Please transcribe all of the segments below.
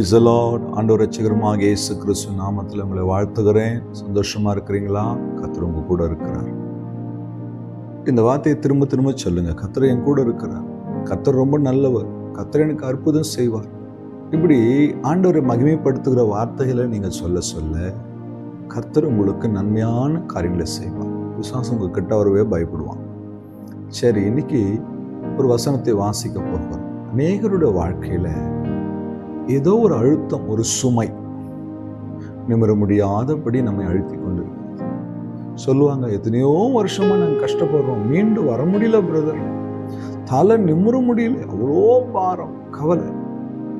Price allot ஆண்டவர் ரட்சகருமாக இயேசு கிறிஸ்து நாமத்தில் உங்களை வாழ்த்துகிறேன். சந்தோஷமாக இருக்கிறீங்களா? கத்திர உங்கள் கூட இருக்கிறார். இந்த வார்த்தையை திரும்ப திரும்ப சொல்லுங்கள் கத்திர என் கூட இருக்கிறார். கத்தர் ரொம்ப நல்லவர். கத்தர் எனக்கு அற்புதம் செய்வார். இப்படி ஆண்டவரை மகிமைப்படுத்துகிற வார்த்தைகளை நீங்கள் சொல்ல சொல்ல கத்தர் உங்களுக்கு நன்மையான காரியங்களை செய்வார். விசுவாசம் உங்கள் கிட்ட வரவே பயப்படுவான். சரி இன்னைக்கு ஒரு வசனத்தை வாசிக்க போகிறோம் அநேகருடைய வாழ்க்கையில் ஏதோ ஒரு அழுத்தம் ஒரு சுமை நிமிர முடியாதபடி நம்மை அழுத்தி கொண்டு சொல்லுவாங்க எத்தனையோ வருஷமா நாங்கள் கஷ்டப்படுறோம். மீண்டு வர முடியல பிரதர் தலை நிமிர முடியல. அவ்வளோ பாரம் கவலை.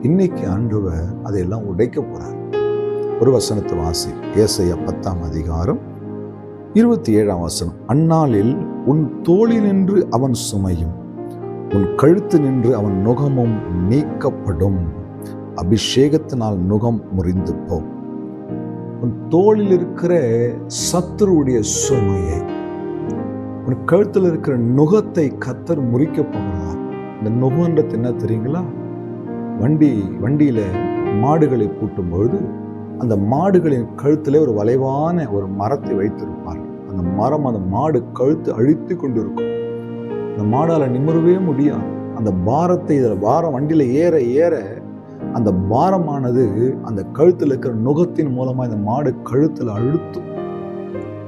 இன்னைக்கு ஆண்டவர் அதையெல்லாம் உடைக்க போறார். ஒரு வசனத்தை வாசி ஏசைய பத்தாம் அதிகாரம் இருபத்தி ஏழாம் வசனம். அந்நாளில் உன் தோழி நின்று அவன் சுமையும் உன் கழுத்து நின்று அவன் நுகமும் நீக்கப்படும். அபிஷேகத்தினால் நுகம் முறிந்து போ உன் தோளில் இருக்கிற சத்துருடைய சுமையை உன் கழுத்தில் இருக்கிற நுகத்தை கத்தர் முறிக்க போகிறார். இந்த நுகன்றது என்ன தெரியுங்களா? வண்டி வண்டியில மாடுகளை பூட்டும் பொழுது அந்த மாடுகளின் கழுத்துல ஒரு வளைவான ஒரு மரத்தை வைத்திருப்பார் அந்த மரம் அந்த மாடு கழுத்து அழித்து கொண்டு இருக்கும் அந்த மாடால நிமிரவே முடியாது. அந்த பாரத்தை இதில் பாரம் வண்டியில ஏற ஏற அந்த பாரமானது அந்த கழுத்தில் இருக்கிற நுகத்தின் மூலமாக இந்த மாடு கழுத்தில் அழுத்தும்.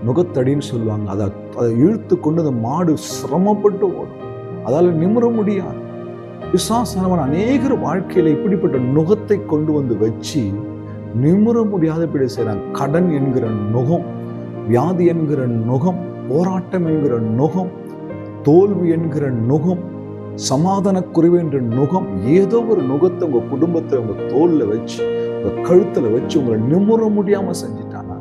நுகத்தடின்னு சொல்லுவாங்க. அதை அதை இழுத்து கொண்டு அந்த மாடு சிரமப்பட்டு ஓடும். அதால் நிமிர முடியாது. விசாசனவன் அநேகர் வாழ்க்கையில் இப்படிப்பட்ட நுகத்தை கொண்டு வந்து வச்சு நிமிர முடியாதபடி செய்கிறான் கடன் என்கிற நுகம் வியாதி என்கிற நுகம் போராட்டம் என்கிற நுகம் தோல்வி என்கிற நுகம் சமாதான நுகம் ஏதோ ஒரு நுகத்தை உங்க குடும்பத்தை உங்க தோல்ல வச்சு உங்க கழுத்துல வச்சு உங்களை நிமிர முடியாம செஞ்சிட்டானா?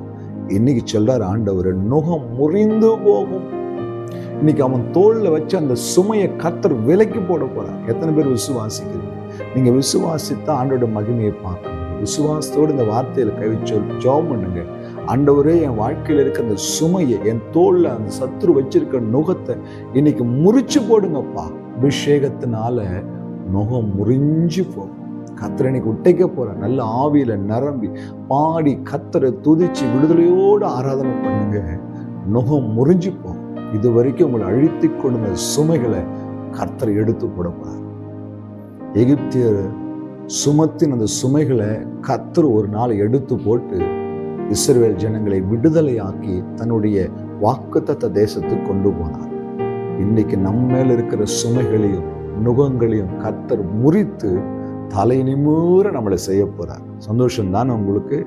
இன்னைக்கு சொல்றாரு ஆண்டவர் நுகம் முறிந்து போகும். இன்னைக்கு அவன் தோல்ல வச்சு அந்த சுமையை கத்தர் விலைக்கு போட போறான் எத்தனை பேர் விசுவாசிக்கிறீங்க? நீங்க விசுவாசித்தா ஆண்டோட மகிமையை பார்க்க விசுவாசத்தோடு இந்த வார்த்தையில கைவிச்சு ஜாப் பண்ணுங்க. ஆண்டவரே என் வாழ்க்கையில் இருக்க அந்த சுமையை என் தோல்ல அந்த சத்துரு வச்சிருக்க நுகத்தை இன்னைக்கு முறிச்சு போடுங்கப்பா. அபிஷேகத்தினால நுகம் முறிஞ்சு போகும் கத்தரை இன்னைக்கு உட்டைக்க போற நல்ல ஆவியில நிரம்பி பாடி கத்தரை துதிச்சு விடுதலையோடு ஆராதனை பண்ணுங்க. நுகம் முறிஞ்சு போகும் இது வரைக்கும் உங்களை அழுத்தி கொண்ட சுமைகளை கர்த்தர் எடுத்து போட போறார். எகிப்தியர் சுமத்தின் அந்த சுமைகளை கத்தர் ஒரு நாள் எடுத்து போட்டு இஸ்ரேல் ஜனங்களை விடுதலையாக்கி தன்னுடைய வாக்குத்தத்த தேசத்துக்கு கொண்டு போனார். இன்னைக்கு நம்ம மேல இருக்கிற சுமைகளையும் நுகங்களையும் கத்தர் முறித்து தலை நிமிர நம்மளை செய்ய போறார். சந்தோஷம் தானே உங்களுக்கு?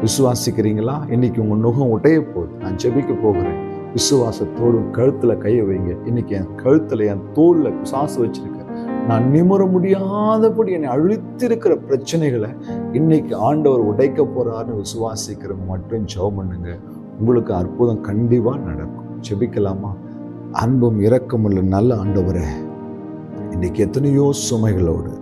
விசுவாசிக்கிறீங்களா? இன்னைக்கு உங்க நுகம் உடைய போகுது. நான் ஜெபிக்க போகிறேன். விசுவாசத்தோடும் கழுத்துல கையை வைங்க. இன்னைக்கு என் கழுத்துல என் தோல்ல சாசு வச்சிருக்கேன் நான் நிமிர முடியாதபடி என்னை அழுத்திருக்கிற பிரச்சனைகளை இன்னைக்கு ஆண்டவர் உடைக்க போறாருன்னு விசுவாசிக்கிறவங்க மட்டும் ஜெபம் பண்ணுங்க. உங்களுக்கு அற்புதம் கண்டிப்பா நடக்கும். ஜெபிக்கலாமா? அன்பும் இரக்கமுள்ள நல்ல ஆண்டவரே இன்னைக்கு எத்தனையோ சுமைகளோடு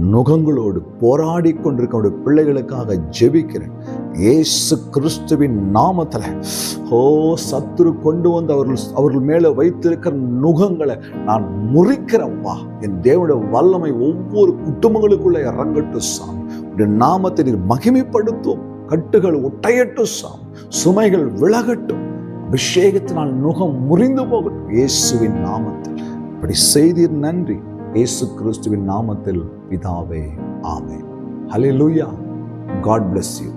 நுகங்களோடு போராடி கொண்டிருக்க பிள்ளைகளுக்காக ஜெபிக்கிறேன். ஏசு கிறிஸ்துவின் நாமத்தில். ஓ சத்துரு கொண்டு வந்து அவர்கள் அவர்கள் மேலே வைத்திருக்கிற நுகங்களை நான் முறிக்கிறேன்ப்பா. என் தேவனுடைய வல்லமை ஒவ்வொரு குடும்பங்களுக்குள்ளே இறங்கட்டும் சாமி. உடைய நாமத்தை நீர் மகிமைப்படுத்தும். கட்டுகள் ஒட்டையட்டும் சாமி. சுமைகள் விலகட்டும். அபிஷேகத்தினால் நுகம் முறிந்து போகட்டும். இயேசுவின் நாமத்தில். இப்படி செய்தீர் நன்றி. இயேசு கிறிஸ்துவின் நாமத்தில் பிதாவே ஆமே ஹலே லூயா காட் பிளஸ் யூ